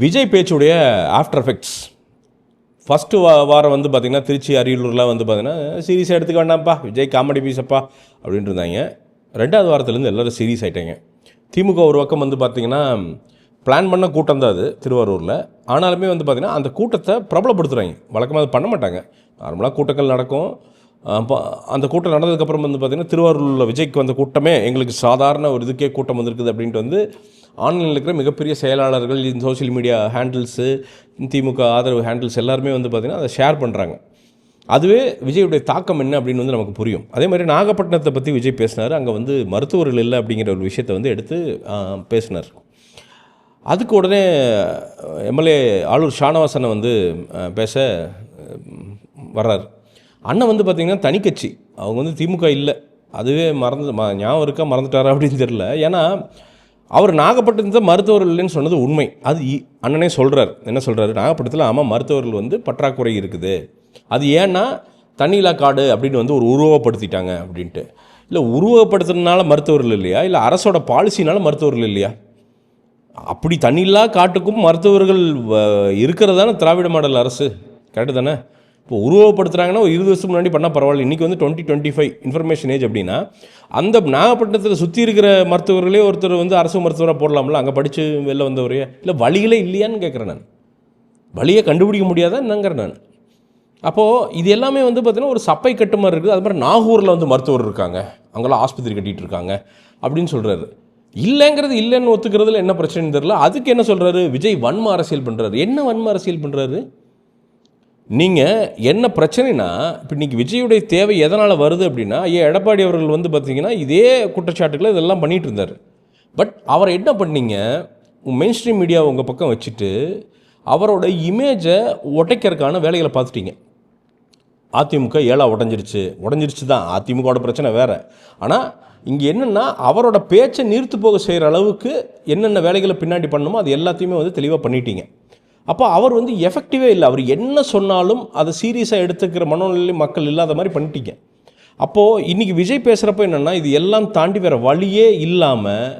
விஜய் பேச்சுடைய after effects first வா வாரம் வந்து பார்த்திங்கன்னா திருச்சி அரியலூர்லாம் வந்து பார்த்திங்கன்னா சீரியஸாக எடுத்துக்க வேண்டாம்ப்பா. விஜய் காமெடி பீஸப்பா அப்படின்ட்டு இருந்தாங்க. ரெண்டாவது வாரத்துலேருந்து எல்லோரும் சீரியஸ் ஆகிட்டாங்க திமுக ஒரு பக்கம் வந்து பார்த்திங்கன்னா பிளான் பண்ண கூட்டம் தான் அது திருவாரூரில். ஆனாலுமே வந்து பார்த்திங்கன்னா அந்த கூட்டத்தை பிரபலப்படுத்துகிறாங்க வழக்கமாக அது பண்ண மாட்டாங்க. நார்மலாக கூட்டங்கள் நடக்கும். அப்போ அந்த கூட்டம் நடந்ததுக்கப்புறம் வந்து பார்த்திங்கன்னா திருவாரூரில் விஜய்க்கு வந்த கூட்டமே எங்களுக்கு சாதாரண ஒரு இதுக்கே கூட்டம் வந்திருக்குது அப்படின்ட்டு வந்து ஆன்லைனில் இருக்கிற மிகப்பெரிய செயலாளர்கள் இந்த சோஷியல் மீடியா ஹேண்டில்ஸு திமுக ஆதரவு ஹேண்டில்ஸ் எல்லாருமே வந்து பார்த்திங்கன்னா அதை ஷேர் பண்ணுறாங்க அதுவே விஜயுடைய தாக்கம் என்ன அப்படின்னு வந்து நமக்கு புரியும். அதே மாதிரி நாகப்பட்டினத்தை பற்றி விஜய் பேசினார். அங்கே வந்து மருத்துவர்கள் இல்லை அப்படிங்கிற ஒரு விஷயத்தை வந்து எடுத்து பேசினார். அதுக்கு உடனே எம்எல்ஏ ஆளூர் ஷானவாசனை வந்து பேச வர்றார். அண்ணன் வந்து பார்த்திங்கன்னா தனிக்கட்சி அவங்க வந்து திமுக இல்லை. அதுவே மறந்து ம ஞாபகம் இருக்கா? மறந்துட்டாரா அப்படின்னு தெரில ஏன்னா அவர் நாகப்பட்டினத்தில் மருத்துவர்கள் இல்லைன்னு சொன்னது உண்மை. அது இ- அண்ணனே சொல்கிறார் என்ன சொல்கிறாரு நாகப்பட்டினத்தில் ஆமாம் மருத்துவர்கள் வந்து பற்றாக்குறை இருக்குது. அது ஏன்னா தண்ணியிலா காடு அப்படின்னு வந்து ஒரு உருவப்படுத்திட்டாங்க அப்படின்ட்டு. இல்லை உருவப்படுத்துறதுனால மருத்துவர்கள் இல்லையா? இல்லை அரசோட பாலிசினால மருத்துவர்கள் இல்லையா? அப்படி தண்ணியில்லா காட்டுக்கும் மருத்துவர்கள் வ- இருக்கிறதான திராவிட மாடல் அரசு. கரெக்டு தானே? இப்போ உருவப்படுத்துகிறாங்கன்னா ஒரு இருபது வருஷம் முன்னாடி பண்ணால் பரவாயில்ல. இன்றைக்கி வந்து twenty twenty five information age அப்படின்னா அந்த நாகப்பட்டினத்தில் சுற்றி இருக்கிற மருத்துவர்களே ஒருத்தர் வந்து அரசு மருத்துவராக போடலாம்ல? அங்கே படித்து வெளில வந்தவரையே இல்லை வழிகளே இல்லையான்னு கேட்குறேன் நான். வழியை கண்டுபிடிக்க முடியாதா என்னங்கிறேன் நான். அப்போது இது எல்லாமே வந்து பார்த்திங்கன்னா ஒரு சப்பை கட்டு மாதிரி இருக்குது. அது மாதிரி நாகூரில் வந்து மருத்துவர் இருக்காங்க. அங்கெல்லாம் ஆஸ்பத்திரி கட்டிகிட்டு இருக்காங்க அப்படின்னு சொல்கிறாரு இல்லைங்கிறது இல்லைன்னு ஒத்துக்கிறதுல என்ன பிரச்சனைன்னு தெரியல. அதுக்கு என்ன சொல்கிறாரு விஜய் வன்ம அரசியல் பண்ணுறாரு என்ன வன்ம அரசியல் பண்ணுறாரு நீங்கள் என்ன பிரச்சனைனா இப்போ இன்றைக்கி விஜயுடைய தேவை எதனால் வருது அப்படின்னா ஏ எடப்பாடி அவர்கள் வந்து பார்த்தீங்கன்னா இதே குற்றச்சாட்டுகளை இதெல்லாம் பண்ணிகிட்டு இருந்தார். பட் அவரை என்ன பண்ணீங்க? மெயின் ஸ்ட்ரீம் மீடியா உங்கள் பக்கம் வச்சுட்டு அவரோட இமேஜை உடைக்கிறதுக்கான வேலைகளை பார்த்துட்டீங்க. அதிமுக ஏழா உடஞ்சிருச்சு. உடஞ்சிருச்சு தான் அதிமுகவோட பிரச்சனை வேறு. ஆனால் இங்கே என்னென்னா அவரோட பேச்சை நீர்த்து போக செய்கிற அளவுக்கு என்னென்ன வேலைகளை பின்னாடி பண்ணணுமோ அது எல்லாத்தையுமே வந்து தெளிவாக பண்ணிட்டீங்க. அப்போ அவர் வந்து எஃபெக்டிவே இல்லை. அவர் என்ன சொன்னாலும் அதை சீரியஸாக எடுத்துக்கிற மனநிலை மக்கள் இல்லாத மாதிரி பண்ணிட்டீங்க. அப்போது இன்றைக்கி விஜய் பேசுகிறப்ப என்னென்னா இது எல்லாம் தாண்டி வேறு வழியே இல்லாமல்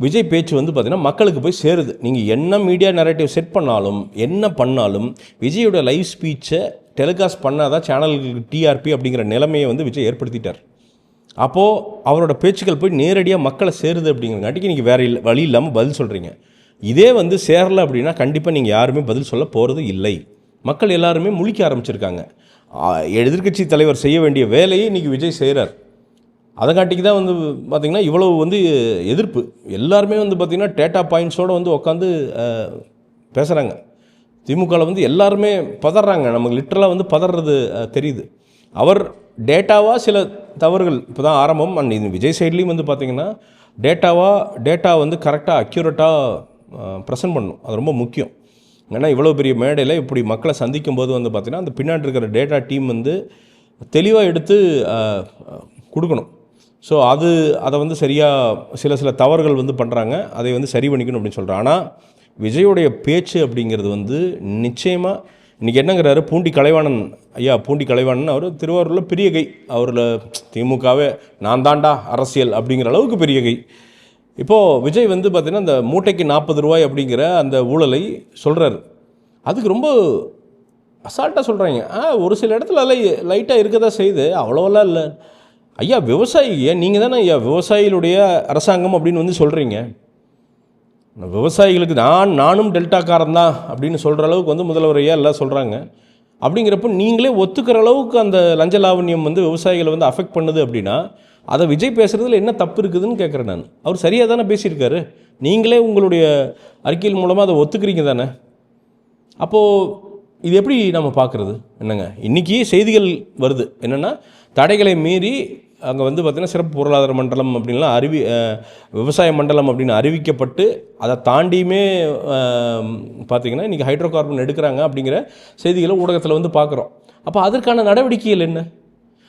விஜய் பேச்சு வந்து பார்த்திங்கன்னா மக்களுக்கு போய் சேருது. நீங்கள் என்ன மீடியா நரேட்டிவ் செட் பண்ணாலும் என்ன பண்ணாலும் விஜயோட லைவ் ஸ்பீச்சை டெலிகாஸ்ட் பண்ணாதான் சேனல்களுக்கு டிஆர்பி அப்படிங்கிற நிலைமையை வந்து விஜய் ஏற்படுத்திட்டார். அப்போது அவரோட பேச்சுக்கள் போய் நேரடியாக மக்களை சேருது அப்படிங்கிறங்காட்டிக்கு நீங்கள் வேறு இல்லை வழி இல்லாமல் பதில் சொல்கிறீங்க இதே வந்து சேரலை அப்படின்னா கண்டிப்பாக நீங்கள் யாருமே பதில் சொல்ல போகிறது இல்லை. மக்கள் எல்லாருமே முழிக்க ஆரம்பிச்சிருக்காங்க. எதிர்க்கட்சி தலைவர் செய்ய வேண்டிய வேலையை இன்றைக்கி விஜய் செய்கிறார் அதை காட்டிக்கு தான் வந்து பார்த்திங்கன்னா இவ்வளவு வந்து எதிர்ப்பு. எல்லாருமே வந்து பார்த்திங்கன்னா டேட்டா பாயிண்ட்ஸோடு வந்து உட்காந்து பேசுகிறாங்க திமுகவில் வந்து எல்லாருமே பதறாங்க. நமக்கு லிட்டரலாக வந்து பதறது தெரியுது. அவர் டேட்டாவாக சில தவறுகள் இப்போ தான் ஆரம்பம். அண்ட் இது விஜய் சைட்லேயும் வந்து பார்த்திங்கன்னா டேட்டாவாக டேட்டா வந்து கரெக்டாக அக்யூரேட்டாக ப்ரெசென்ட் பண்ணணும். அது ரொம்ப முக்கியம். ஏன்னா இவ்வளோ பெரிய மேடையில் இப்படி மக்களை சந்திக்கும் போது வந்து பார்த்திங்கன்னா அந்த பின்னாடி இருக்கிற டேட்டா டீம் வந்து தெளிவாக எடுத்து கொடுக்கணும். ஸோ அது அதை வந்து சரியாக சில சில தவறுகள் வந்து பண்ணுறாங்க அதை வந்து சரி பண்ணிக்கணும் அப்படின்னு சொல்கிறேன் ஆனால் விஜயோடைய பேச்சு அப்படிங்கிறது வந்து நிச்சயமாக இன்றைக்கி என்னங்கிறாரு? பூண்டி கலைவாணன். ஐயா பூண்டி கலைவாணன் அவர் திருவாரூரில் பெரிய கை. அவரில் திமுகவே நான் தாண்டா அரசியல் அப்படிங்கிற அளவுக்கு பெரிய கை. இப்போது விஜய் வந்து பார்த்திங்கன்னா அந்த மூட்டைக்கு நாற்பது ரூபாய் அப்படிங்கிற அந்த ஊழலை சொல்கிறாரு அதுக்கு ரொம்ப அசால்ட்டாக சொல்கிறாங்க ஆ ஒரு சில இடத்துல லை லைட்டாக இருக்க தான் செய்யுது. அவ்வளோவெல்லாம் இல்லை. ஐயா விவசாயி நீங்கள் தானே ஐயா விவசாயிகளுடைய அரசாங்கம் அப்படின்னு வந்து சொல்கிறீங்க விவசாயிகளுக்கு நான் நானும் டெல்டாக்காரன் தான் அப்படின்னு சொல்கிற அளவுக்கு வந்து முதல்வர் ஐயா எல்லாம் சொல்கிறாங்க அப்படிங்கிறப்ப நீங்களே ஒத்துக்கிற அளவுக்கு அந்த லஞ்ச லாவண்யம் வந்து விவசாயிகளை வந்து அஃபெக்ட் பண்ணுது அப்படின்னா அதை விஜய் பேசுகிறதுல என்ன தப்பு இருக்குதுன்னு கேட்குறேன் நான். அவர் சரியாக தானே பேசியிருக்காரு. நீங்களே உங்களுடைய அறிக்கையின் மூலமாக அதை ஒத்துக்கிறீங்க தானே. அப்போது இது எப்படி நம்ம பார்க்குறது? என்னங்க? இன்றைக்கி செய்திகள் வருது. என்னென்னா தடைகளை மீறி அங்கே வந்து பார்த்திங்கன்னா சிறப்பு பொருளாதார மண்டலம் அப்படின்லாம் அறிவி விவசாய மண்டலம் அப்படின்னு அறிவிக்கப்பட்டு அதை தாண்டியுமே பார்த்திங்கன்னா இன்றைக்கி ஹைட்ரோ கார்பன் எடுக்கிறாங்க அப்படிங்கிற செய்திகளை ஊடகத்தில் வந்து பார்க்குறோம் அப்போ அதற்கான நடவடிக்கைகள் என்ன?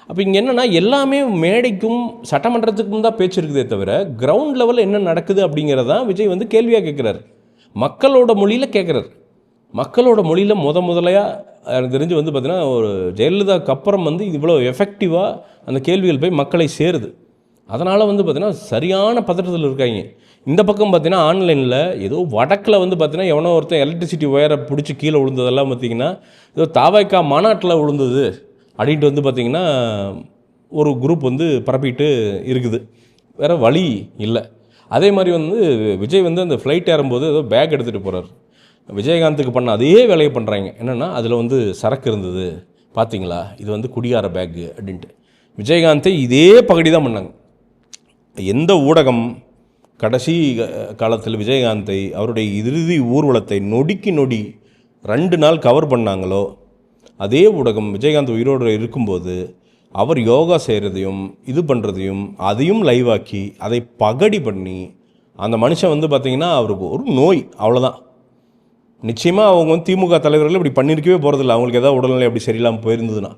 அப்போ இங்கே என்னென்னா எல்லாமே மேடைக்கும் சட்டமன்றத்துக்கும் தான் பேச்சு இருக்குதே தவிர கிரவுண்ட் லெவலில் என்ன நடக்குது அப்படிங்கிறதான் விஜய் வந்து கேள்வியாக கேட்குறாரு மக்களோட மொழியில் கேட்குறாரு மக்களோட மொழியில் முத முதலையாக எனக்கு தெரிஞ்சு வந்து பார்த்திங்கன்னா ஒரு ஜெயலலிதாவுக்கு அப்புறம் வந்து இவ்வளோ எஃபெக்டிவாக அந்த கேள்விகள் போய் மக்களை சேருது. அதனால் வந்து பார்த்திங்கன்னா சரியான பதட்டத்தில் இருக்காங்க. இந்த பக்கம் பார்த்தீங்கன்னா ஆன்லைனில் ஏதோ வடக்கில் வந்து பார்த்தீங்கன்னா எவனோ ஒருத்தன் எலக்ட்ரிசிட்டி ஒயரை பிடிச்சி கீழே விழுந்ததெல்லாம் பார்த்திங்கன்னா ஏதோ தாவாய்க்கா மாநாட்டில் விழுந்தது அப்படின்ட்டு வந்து பார்த்திங்கன்னா ஒரு குரூப் வந்து பரப்பிட்டு இருக்குது. வேறு வழி இல்லை. அதே மாதிரி வந்து விஜய் வந்து அந்த ஃப்ளைட் ஏறும்போது ஏதோ பேக் எடுத்துகிட்டு போகிறார் விஜயகாந்துக்கு பண்ண அதே வேலையை பண்ணுறாங்க என்னென்னா அதில் வந்து சரக்கு இருந்தது. பார்த்தீங்களா இது வந்து குடியார பேக்கு அப்படின்ட்டு. விஜயகாந்தை இதே பகடி தான் பண்ணாங்க. எந்த ஊடகம் கடைசி காலத்தில் விஜயகாந்தை அவருடைய இறுதி ஊர்வலத்தை நொடிக்கு நொடி ரெண்டு நாள் கவர் பண்ணாங்களோ அதே ஊடகம் விஜயகாந்த் உயிரோடு இருக்கும்போது அவர் யோகா செய்கிறதையும் இது பண்ணுறதையும் அதையும் லைவாக்கி அதை பகடி பண்ணி அந்த மனுஷன் வந்து பார்த்திங்கன்னா அவருக்கு ஒரு நோய் அவ்வளோதான் நிச்சயமாக அவங்க வந்து திமுக தலைவர்கள் இப்படி பண்ணியிருக்கவே போகிறதில்ல அவங்களுக்கு ஏதாவது உடல்நிலை அப்படி சரியில்லாமல் போயிருந்ததுன்னா.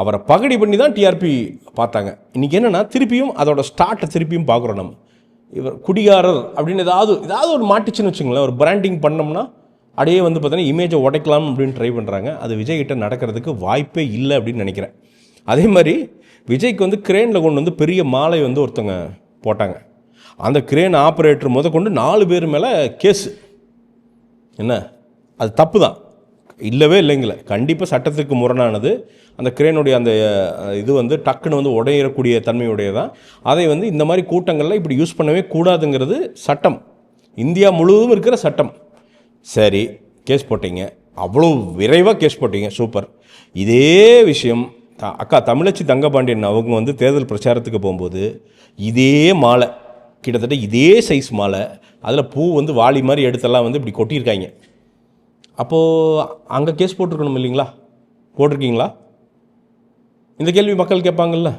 அவரை பகடி பண்ணி தான் டிஆர்பி பார்த்தாங்க. இன்றைக்கி என்னென்னா திருப்பியும் அதோட ஸ்டார்ட்டை திருப்பியும் பார்க்குறோம் நம்ம. இவர் குடிகாரர் அப்படின்னு ஏதாவது ஏதாவது ஒரு மாட்டுச்சுன்னு வச்சுங்களேன் ஒரு பிராண்டிங் பண்ணோம்னா அப்படியே வந்து பார்த்தீங்கன்னா இமேஜை உடைக்கலாம் அப்படின்னு ட்ரை பண்ணுறாங்க அது விஜய் கிட்ட நடக்கிறதுக்கு வாய்ப்பே இல்லை அப்படின்னு நினைக்கிறேன். அதே மாதிரி விஜய்க்கு வந்து கிரேனில் கொண்டு வந்து பெரிய மாலை வந்து ஒருத்தங்க போட்டாங்க. அந்த கிரேன் ஆப்ரேட்டர் முத கொண்டு நாலு பேர் மேலே கேஸு என்ன? அது தப்பு தான் இல்லவே இல்லைங்களே. கண்டிப்பாக சட்டத்துக்கு முரணானது. அந்த கிரேனுடைய அந்த இது வந்து டக்குன்னு வந்து உடையக்கூடிய தன்மையுடையதான். அதை வந்து இந்த மாதிரி கூட்டங்களில் இப்படி யூஸ் பண்ணவே கூடாதுங்கிறது சட்டம். இந்தியா முழுவதும் இருக்கிற சட்டம். சரி கேஸ் போட்டீங்க. அவ்வளோ விரைவாக கேஸ் போட்டீங்க. சூப்பர். இதே விஷயம் அக்கா தமிழச்சி தங்கபாண்டியன் அவங்க வந்து தேர்தல் பிரச்சாரத்துக்கு போகும்போது இதே மாலை கிட்டத்தட்ட இதே சைஸ் மாலை. அதில் பூ வந்து வாளி மாதிரி எடுத்தெல்லாம் வந்து இப்படி கொட்டியிருக்காங்க. அப்போது அங்கே கேஸ் போட்டிருக்கணும் இல்லைங்களா? போட்டிருக்கீங்களா? இந்த கேள்வி மக்கள் கேட்பாங்கல்ல.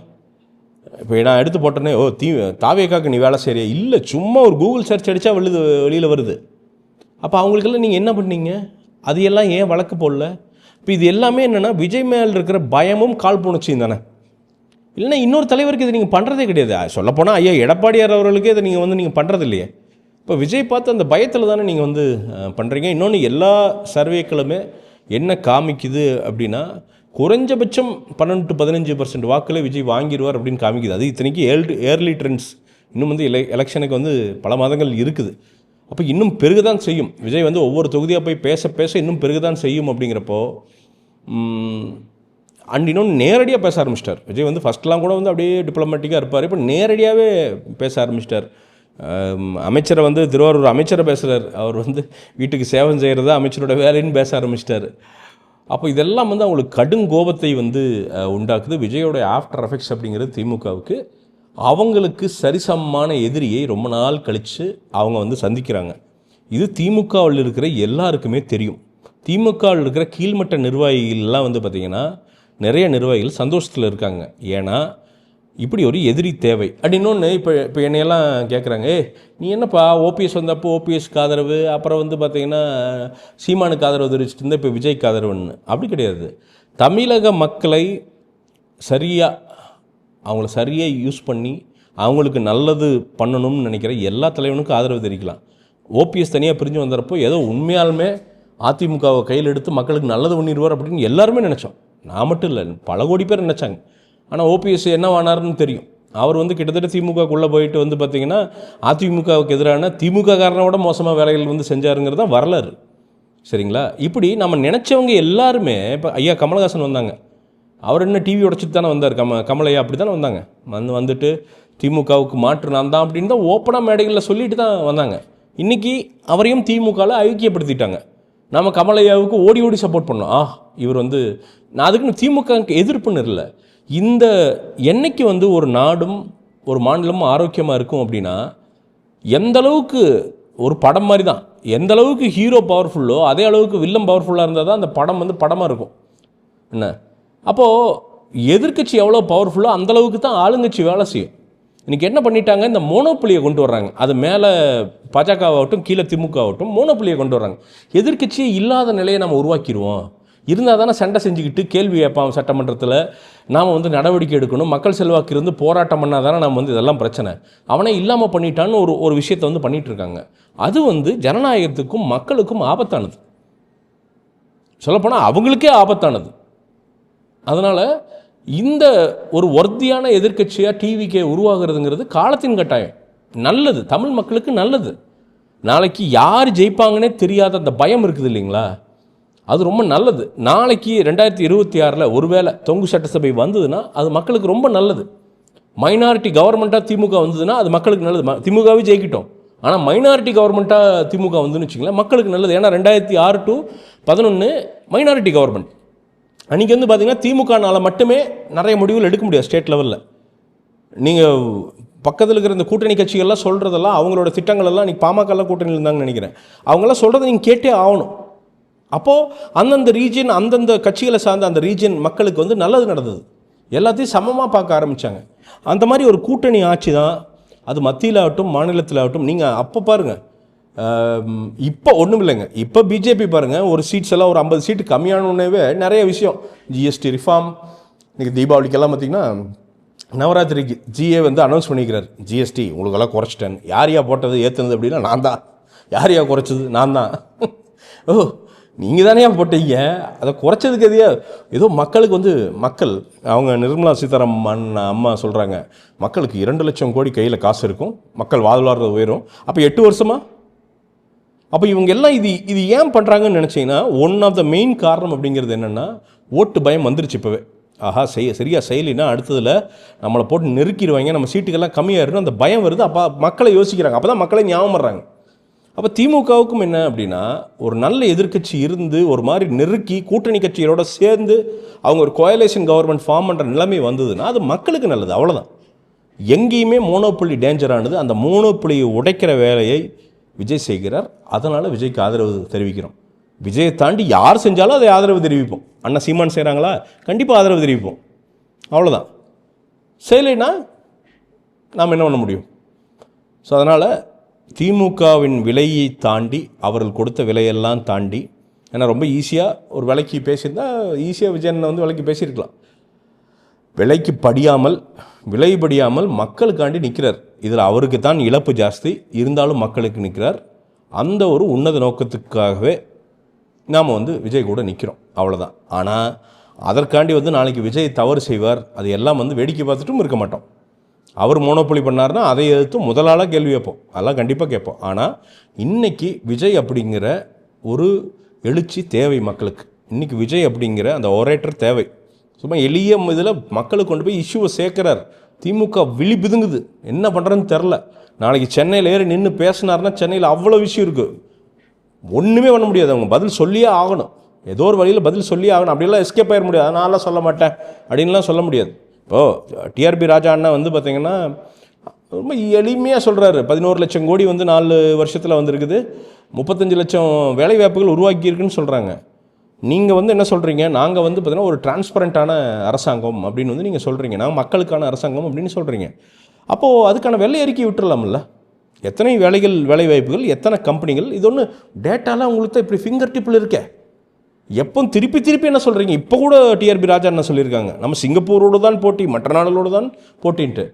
இப்போ நான் எடுத்து போட்டேனே ஓ தீ தாவேக்காக்கு நீ வேலை செய்கிறியா இல்லை சும்மா ஒரு கூகுள் சர்ச் அடித்தா வெளிது வெளியில் வருது. அப்போ அவங்களுக்கெல்லாம் நீங்கள் என்ன பண்ணீங்க? அது எல்லாம் ஏன் வழக்கு போடல? இப்போ இது எல்லாமே என்னென்னா விஜய் மேல் இருக்கிற பயமும் கால் புணர்ச்சியும் தானே. இல்லைன்னா இன்னொரு தலைவருக்கு இதை நீங்கள் பண்ணுறதே கிடையாது. சொல்லப்போனால் ஐயா எடப்பாடியார் அவர்களுக்கே இதை நீங்கள் வந்து நீங்கள் பண்ணுறது இல்லையே இப்போ விஜய் பார்த்து அந்த பயத்தில் தானே நீங்கள் வந்து பண்ணுறீங்க இன்னொன்று எல்லா சர்வேக்களுமே என்ன காமிக்குது அப்படின்னா குறைஞ்சபட்சம் பன்னெண்டு டு பதினஞ்சு பர்சன்ட் வாக்கில் விஜய் வாங்கிடுவார் அப்படின்னு காமிக்குது. அது இத்தனைக்கு ஏர்லி ஏர்லி ட்ரெண்ட்ஸ். இன்னும் வந்து எலை எலெக்ஷனுக்கு வந்து பல மாதங்கள் இருக்குது. அப்போ இன்னும் பெருகுதான் செய்யும். விஜய் வந்து ஒவ்வொரு தொகுதியாக போய் பேச பேச இன்னும் பெருகதான் செய்யும் அப்படிங்கிறப்போ அண்ட் இன்னொன்று நேரடியாக பேச ஆரம்பிச்சிட்டார். விஜய் வந்து ஃபஸ்ட்லாம் கூட வந்து அப்படியே டிப்ளமேட்டிக்காக இருப்பார். இப்போ நேரடியாகவே பேச ஆரம்பிச்சிட்டார். அமைச்சரை வந்து திருவாரூர் அமைச்சரை பேசுகிறார் அவர் வந்து வீட்டுக்கு சேவம் செய்கிறது அமைச்சரோட வேலைன்னு பேச ஆரம்பிச்சிட்டார். அப்போ இதெல்லாம் வந்து அவங்களுக்கு கடும் கோபத்தை வந்து உண்டாக்குது. விஜயோட ஆஃப்டர் எஃபெக்ட்ஸ் அப்படிங்கிறது திமுகவுக்கு. அவங்களுக்கு சரிசமமான எதிரியை ரொம்ப நாள் கழித்து அவங்க வந்து சந்திக்கிறாங்க. இது திமுகவில் இருக்கிற எல்லாருக்குமே தெரியும். திமுகவில் இருக்கிற கீழ்மட்ட நிர்வாகிகள்லாம் வந்து பார்த்திங்கன்னா நிறைய நிர்வாகிகள் சந்தோஷத்தில் இருக்காங்க. ஏன்னா இப்படி ஒரு எதிரி தேவை. அப்படி இன்னொன்று இப்போ இப்போ என்னையெல்லாம் கேட்குறாங்க ஏ நீ என்னப்பா ஓபிஎஸ் வந்தப்போ ஓபிஎஸ்க்கு ஆதரவு அப்புறம் வந்து பார்த்தீங்கன்னா சீமானுக்கு ஆதரவு தெரிவிச்சிட்டு இருந்தால் இப்போ விஜய்க்கு ஆதரவுன்னு. அப்படி கிடையாது. தமிழக மக்களை சரியாக அவங்கள சரியாக யூஸ் பண்ணி அவங்களுக்கு நல்லது பண்ணணும்னு நினைக்கிற எல்லா தலைவனுக்கும் ஆதரவு தெரிவிக்கலாம். ஓபிஎஸ் தனியாக பிரிஞ்சு வந்தப்போ ஏதோ உண்மையாலுமே அதிமுகவை கையில் எடுத்து மக்களுக்கு நல்லது பண்ணிடுவார் அப்படின்னு எல்லாருமே நினச்சோம். நான் மட்டும் இல்லை பல கோடி பேர் நினச்சாங்க. ஆனால் ஓபிஎஸ் என்ன ஆனார்னு தெரியும். அவர் வந்து கிட்டத்தட்ட திமுகக்குள்ளே போயிட்டு வந்து பார்த்திங்கன்னா அதிமுகவுக்கு எதிரான திமுக காரனோட மோசமாக வேலைகள் வந்து செஞ்சாருங்கிறது தான் வரலாறு. சரிங்களா? இப்படி நம்ம நினச்சவங்க எல்லாருமே இப்போ ஐயா கமலஹாசன் வந்தாங்க. அவர் என்ன டிவி உடைச்சிட்டு தானே வந்தார்? கம கமலையா அப்படி தானே வந்தாங்க. வந்து வந்துட்டு திமுகவுக்கு மாற்று நான் தான் அப்படின்னு தான் ஓப்பனாக மேடைகளில் சொல்லிட்டு தான் வந்தாங்க. இன்றைக்கி அவரையும் திமுகவில் ஐக்கியப்படுத்திட்டாங்க. நம்ம கமலையாவுக்கு ஓடி ஓடி சப்போர்ட் பண்ணோம். ஆ இவர் வந்து நான் அதுக்குன்னு திமுகவுக்கு எதிர்ப்புன்னு இல்லை இந்த என்னைக்கு வந்து ஒரு நாடும் ஒரு மாநிலமும் ஆரோக்கியமாக இருக்கும் அப்படின்னா எந்த அளவுக்கு ஒரு படம் மாதிரி தான் எந்த அளவுக்கு ஹீரோ பவர்ஃபுல்லோ அதே அளவுக்கு வில்லம் பவர்ஃபுல்லாக இருந்தால் தான் அந்த படம் வந்து படமாக இருக்கும். என்ன? அப்போது எதிர்க்கட்சி எவ்வளோ பவர்ஃபுல்லோ அந்த அளவுக்கு தான் ஆளுங்கட்சி வேலை செய்யும். இன்றைக்கி என்ன பண்ணிட்டாங்க? இந்த மோனோப்புலியை கொண்டு வர்றாங்க. அது மேலே பாஜகவாகட்டும் கீழே திமுக ஆகட்டும் மோனோப்புலியை கொண்டு வர்றாங்க. எதிர்கட்சியே இல்லாத நிலையை நம்ம உருவாக்கிடுவோம் இருந்தால் தானே சண்டை செஞ்சுக்கிட்டு கேள்வி கேட்பான் சட்டமன்றத்தில். நாம் வந்து நடவடிக்கை எடுக்கணும். மக்கள் செல்வாக்கு இருந்து போராட்டம் பண்ணால் தானே நம்ம வந்து இதெல்லாம் பிரச்சனை. அவனே இல்லாமல் பண்ணிட்டான்னு ஒரு ஒரு விஷயத்தை வந்து பண்ணிகிட்ருக்காங்க அது வந்து ஜனநாயகத்துக்கும் மக்களுக்கும் ஆபத்தானது. சொல்லப்போனால் அவங்களுக்கே ஆபத்தானது. அதனால் இந்த ஒரு ஒர்த்தியான எதிர்க்கட்சியாக டிவிக்கே உருவாகிறதுங்கிறது காலத்தின் கட்டாயம். நல்லது தமிழ் மக்களுக்கு நல்லது. நாளைக்கு யார் ஜெயிப்பாங்கன்னே தெரியாத அந்த பயம் இருக்குது இல்லைங்களா? அது ரொம்ப நல்லது. நாளைக்கு ரெண்டாயிரத்தி இருபத்தி ஆறில் ஒருவேளை தொங்கு சட்டசபை வந்ததுன்னா அது மக்களுக்கு ரொம்ப நல்லது. மைனாரிட்டி கவர்மெண்ட்டாக திமுக வந்ததுன்னா அது மக்களுக்கு நல்லது. திமுகவே ஜெயிக்கிட்டோம். ஆனால் மைனாரிட்டி கவர்மெண்ட்டாக திமுக வந்துன்னு வச்சிங்களேன் மக்களுக்கு நல்லது. ஏன்னா ரெண்டாயிரத்தி ஆறு டு பதினொன்று மைனாரிட்டி கவர்மெண்ட் அன்றைக்கி வந்து பார்த்தீங்கன்னா திமுகனால் மட்டுமே நிறைய முடிவுகள் எடுக்க முடியாது ஸ்டேட் லெவலில் நீங்கள் பக்கத்தில் இருக்கிற இந்த கூட்டணி கட்சிகள்லாம் சொல்கிறதெல்லாம் அவங்களோட திட்டங்கள் எல்லாம் இன்றைக்கி பாமகலாம் கூட்டணியில் இருந்தாங்கன்னு நினைக்கிறேன். அவங்களாம் சொல்கிறத நீங்கள் கேட்டே ஆகணும். அப்போது அந்தந்த ரீஜன் அந்தந்த கட்சிகளை சார்ந்த அந்த ரீஜன் மக்களுக்கு வந்து நல்லது நடந்தது. எல்லாத்தையும் சமமாக பார்க்க ஆரம்பித்தாங்க அந்த மாதிரி ஒரு கூட்டணி ஆட்சி தான் அது மத்தியில் ஆகட்டும் மாநிலத்தில் ஆகட்டும் நீங்கள் அப்போ பாருங்கள் இப்போ ஒன்றும் இல்லைங்க. இப்போ பிஜேபி பாருங்கள் ஒரு சீட்ஸ் எல்லாம் ஒரு ஐம்பது சீட்டு கம்மியானவே நிறைய விஷயம். ஜிஎஸ்டி ரிஃபார்ம் இன்றைக்கி தீபாவளிக்கெல்லாம் பார்த்திங்கன்னா நவராத்திரிக்கு ஜிஏ வந்து அனௌன்ஸ் பண்ணிக்கிறார். ஜிஎஸ்டி உங்களுக்கெல்லாம் குறைச்சிட்டேன் யார் யா போட்டது ஏற்றுனது அப்படின்னா நான் தான். யார் யா குறைச்சது? நான் தான். ஓ நீங்கள் தானே போட்டீங்க? அதை குறைச்சதுக்கு எதையா? ஏதோ மக்களுக்கு வந்து மக்கள் அவங்க நிர்மலா சீதாராமன் அம்மா சொல்கிறாங்க மக்களுக்கு இரண்டு லட்சம் கோடி கையில் காசு இருக்கும் மக்கள் வாழ்வாதாரம் உயரும். அப்போ எட்டு வருஷமா? அப்போ இவங்க எல்லாம் இது இது ஏன் பண்ணுறாங்கன்னு நினச்சிங்கன்னா ஒன் ஆஃப் த மெயின் காரணம் அப்படிங்கிறது என்னென்னா ஓட்டு பயம் வந்துருச்சு இப்போவே. ஆஹா செய்ய சரியாக செய்யலைன்னா அடுத்ததில் நம்மளை போட்டு நெருக்கிடுவாங்க நம்ம சீட்டுக்கெல்லாம் கம்மியாகிடும் அந்த பயம் வருது. அப்போ மக்களை யோசிக்கிறாங்க. அப்போ தான் மக்களை ஞாபகம் வர்றாங்க. அப்போ திமுகவுக்கும் என்ன அப்படின்னா ஒரு நல்ல எதிர்க்கட்சி இருந்து ஒரு மாதிரி நெருக்கி கூட்டணி கட்சிகளோட சேர்ந்து அவங்க ஒரு கோயலேஷன் கவர்மெண்ட் ஃபார்ம் பண்ணுற நிலைமை வந்ததுன்னா அது மக்களுக்கு நல்லது. அவ்வளோதான் எங்கேயுமே மோனோப்புள்ளி டேஞ்சரானது அந்த மோனோப்புள்ளியை உடைக்கிற வேலையை விஜய் செய்கிறார் அதனால் விஜய்க்கு ஆதரவு தெரிவிக்கிறோம். விஜயை தாண்டி யார் செஞ்சாலும் அதை ஆதரவு தெரிவிப்போம். அண்ணா சீமான் செய்கிறாங்களா கண்டிப்பாக ஆதரவு தெரிவிப்போம். அவ்வளோதான் செய்யலைன்னா நாம் என்ன பண்ண முடியும்? ஸோ அதனால் திமுகவின் விலையை தாண்டி அவர்கள் கொடுத்த விலையெல்லாம் தாண்டி ஏன்னா ரொம்ப ஈஸியாக ஒரு விலைக்கு பேசியிருந்தால் ஈஸியாக விஜயனை வந்து விலைக்கு பேசியிருக்கலாம். விலைக்கு படியாமல் விலை படியாமல் மக்களுக்காண்டி நிற்கிறார். இதில் அவருக்கு தான் இழப்பு ஜாஸ்தி. இருந்தாலும் மக்களுக்கு நிற்கிறார். அந்த ஒரு உன்னத நோக்கத்துக்காகவே நாம் வந்து விஜய் கூட நிற்கிறோம். அவ்வளோதான் ஆனால் அதற்காண்டி வந்து நாளைக்கு விஜய் தவறு செய்வார். அது எல்லாம் வந்து வேடிக்கை பார்த்துட்டும் இருக்க மாட்டோம். அவர் மோனோப்பொலி பண்ணார்னா அதை எதிர்த்து முதலாளாக கேள்வி கேட்போம். அதெல்லாம் கண்டிப்பாக கேட்போம். ஆனால் இன்றைக்கி விஜய் அப்படிங்கிற ஒரு எழுச்சி தேவை மக்களுக்கு. இன்றைக்கி விஜய் அப்படிங்கிற அந்த ஒரேட்டர் தேவை. சும்மா எளிய இதில் மக்களுக்கு கொண்டு போய் இஷ்யூவை சேர்க்குறார். திமுக விழி பிதுங்குது. என்ன பண்ணுறதுன்னு தெரில. நாளைக்கு சென்னையில் ஏறி நின்று பேசினார்னா சென்னையில் அவ்வளோ விஷயம் இருக்குது ஒன்றுமே பண்ண முடியாது. அவங்க பதில் சொல்லியே ஆகணும். ஏதோ ஒரு வழியில் பதில் சொல்லியே ஆகணும். அப்படிலாம் எஸ்கேப் ஆகிட முடியாது. நான்லாம் சொல்ல மாட்டேன். அப்படின்லாம் சொல்ல முடியாது. இப்போது டிஆர்பி ராஜா அண்ணா வந்து பார்த்திங்கன்னா ரொம்ப எளிமையாக சொல்கிறாரு பதினோரு லட்சம் கோடி வந்து நாலு வருஷத்தில் வந்திருக்குது. முப்பத்தஞ்சு லட்சம் வேலை வாய்ப்புகள் உருவாக்கியிருக்குன்னு சொல்கிறாங்க நீங்கள் வந்து என்ன சொல்கிறீங்க நாங்கள் வந்து பார்த்தீங்கன்னா ஒரு டிரான்ஸ்பரண்ட்டான அரசாங்கம் அப்படின்னு வந்து நீங்கள் சொல்கிறீங்க நாங்கள் மக்களுக்கான அரசாங்கம் அப்படின்னு சொல்கிறீங்க அப்போது அதுக்கான வெள்ளை அறிக்கை விட்டுறலாம்ல? எத்தனை வேலைகள் வேலை வாய்ப்புகள் எத்தனை கம்பெனிகள் இது ஒன்று டேட்டாலாம் உங்களுக்கு தான் இப்படி ஃபிங்கர் டிப்பில் இருக்கே. எப்போ திருப்பி திருப்பி என்ன சொல்கிறீங்க இப்போ கூட டிஆர்பி ராஜா என்ன சொல்லியிருக்காங்க? நம்ம சிங்கப்பூரோடு தான் போட்டி மற்ற நாடுகளோடு தான் போட்டின்ட்டு.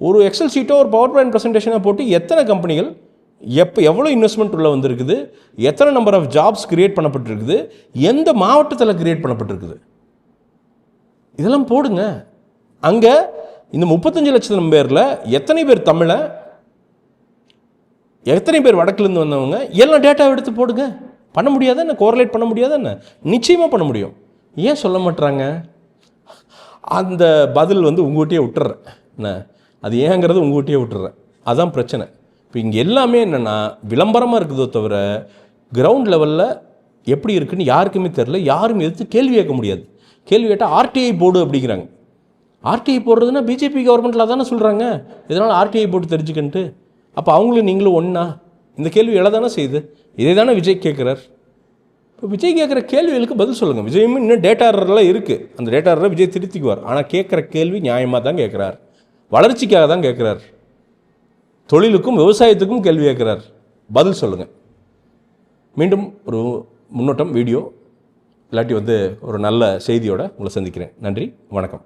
ஒரு எக்ஸல் சீட்டோ ஒரு பவர் பாயிண்ட் ப்ரெசன்டேஷனாக போட்டு எத்தனை கம்பெனிகள் எப்போ எவ்வளோ இன்வெஸ்ட்மெண்ட் உள்ளே வந்திருக்குது? எத்தனை நம்பர் ஆஃப் ஜாப்ஸ் க்ரியேட் பண்ணப்பட்டிருக்குது? எந்த மாவட்டத்தில் க்ரியேட் பண்ணப்பட்டிருக்குது? இதெல்லாம் போடுங்க. அங்கே இந்த முப்பத்தஞ்சு லட்சம் பேரில் எத்தனை பேர் தமிழை? எத்தனை பேர் வடக்குலேருந்து வந்தவங்க? எல்லாம் டேட்டாவை எடுத்து போடுங்க. பண்ண முடியாத என்ன? கோரலேட் பண்ண முடியாதா என்ன? நிச்சயமாக பண்ண முடியும். ஏன் சொல்ல மாட்றாங்க? அந்த பதில் வந்து உங்கள்கிட்டயே விட்டுறேன். என்ன? அது ஏங்கிறது உங்கள்கிட்டயே விட்டுறேன். அதான் பிரச்சனை. இப்போ இங்கே எல்லாமே என்னென்னா விளம்பரமாக இருக்குதோ தவிர கிரவுண்ட் லெவலில் எப்படி இருக்குன்னு யாருக்குமே தெரில யாரும் எதிர்த்து கேள்வி கேட்க முடியாது. கேள்வி கேட்டால் ஆர்டிஐ போர்டு அப்படிங்கிறாங்க. ஆர்டிஐ போடுறதுன்னா பிஜேபி கவர்மெண்ட்டில் தானே சொல்கிறாங்க இதனால் ஆர்டிஐ போட்டு தெரிஞ்சுக்கன்ட்டு. அப்போ அவங்களும் நீங்களும் ஒன்றா இந்த கேள்வி எழதானே செய்யுது. இதே தானே விஜய் கேட்குறார் இப்போ விஜய் கேட்குற கேள்விகளுக்கு பதில் சொல்லுங்கள் விஜயும் இன்னும் டேட்டாரெல்லாம் இருக்குது அந்த டேட்டாரில் விஜய் திருத்திக்குவார். ஆனால் கேட்குற கேள்வி நியாயமாக தான் கேட்குறார் வளர்ச்சிக்காக தான் கேட்குறாரு தொழிலுக்கும் விவசாயத்துக்கும் கேள்வி கேட்குறார். பதில் சொல்லுங்கள் மீண்டும் ஒரு முன்னோட்டம் வீடியோ இல்லாட்டி வந்து ஒரு நல்ல செய்தியோடு உங்களை சந்திக்கிறேன். நன்றி வணக்கம்.